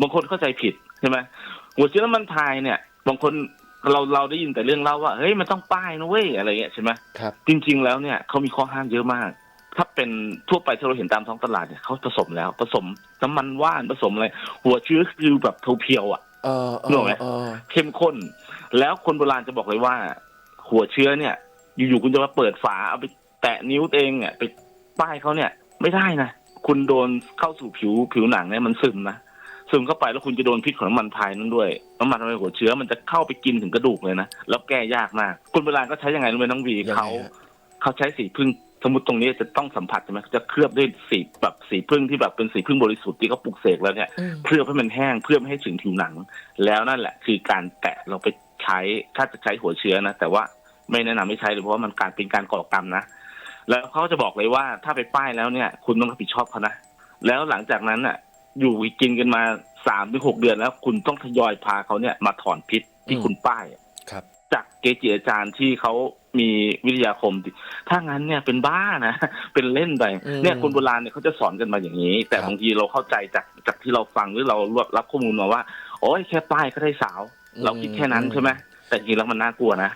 บางคนเข้าใจผิดใช่ไหมหัวเชื้อน้ำมันพายเนี่ย บางคนเราเราได้ยินแต่เรื่องเล่าว่าเฮ้ยมันต้องป้ายนะเว้ยอะไรเงี้ยใช่ไหมครับ จริง ๆ แล้วเนี่ยเขามีข้อห้ามเยอะมาก ถ้าเป็นทั่วไปที่เราเห็นตามท้องตลาดเนี่ยเขาผสมแล้วผสมน้ำมันว่านผสมอะไรหัวเชื้อคือแบบเพียวๆอะเออเอนึกอออกไหมเออเข้มข้น แล้วคนโบราณจะบอกเลยว่า หัวเชื้อเนี่ย อยู่ๆคุณจะมาเปิดฝาเอาไปแตะนิ้วตัวเองเนี่ยไปป้ายเขาเนี่ย ไม่ได้นะคุณโดนเข้าสู่ผิวผิวหนังเนี่ยมันซึมนะ ซึมเข้าไปแล้วคุณจะโดนพิษของน้ำมันพายนั้นด้วยน้ำมันพายหัวเชื้อมันจะเข้าไปกินถึงกระดูกเลยนะแล้วแก้ยากมากคนโบราณก็ใช้ยังไงรู้ไหมน้องวียังไงเขาฮะเขาใช้สีพึ่งสมมติตรงนี้จะต้องสัมผัสใช่ไหมจะเคลือบด้วยสีแบบสีพึ่งที่แบบเป็นสีพึ่งบริสุทธิ์ที่เขาปลูกเสกแล้วเนี่ยอืมเคลือบให้มันแห้งเพื่อไม่ให้ถึงผิวหนัง แล้วนั่นแหละคือการแตะเราไปใช้ถ้าจะใช้หัวเชื้อนะ แต่ว่าไม่แนะนำไม่ใช้เลยเพราะว่ามันการเป็นการก่อกรรมนะ แล้วเขาจะบอกเลยว่าถ้าไปป้ายแล้วเนี่ย คุณต้องรับผิดชอบเขานะแล้วหลังจากนั้นน่ะ อยู่กินกันมาสามถึงหกเดือนแล้ว คุณต้องทยอยพาเขาเนี่ยมาถอนพิษที่คุณป้ายครับ จากเกจิอาจารย์ที่เขามีวิทยาคม ถ้างั้นเนี่ยเป็นบ้านะ เป็นเล่นไปอืมเนี่ยคนโบราณเนี่ยเขาจะสอนกันมาอย่างนี้ แต่ครับบางทีเราเข้าใจจากจากที่เราฟังหรือเรารับข้อมูลมาว่าโอ้ยแค่ป้ายก็ได้สาว เราคิดแค่นั้นใช่ไหมแต่จริงๆแล้วมันน่ากลัวนะ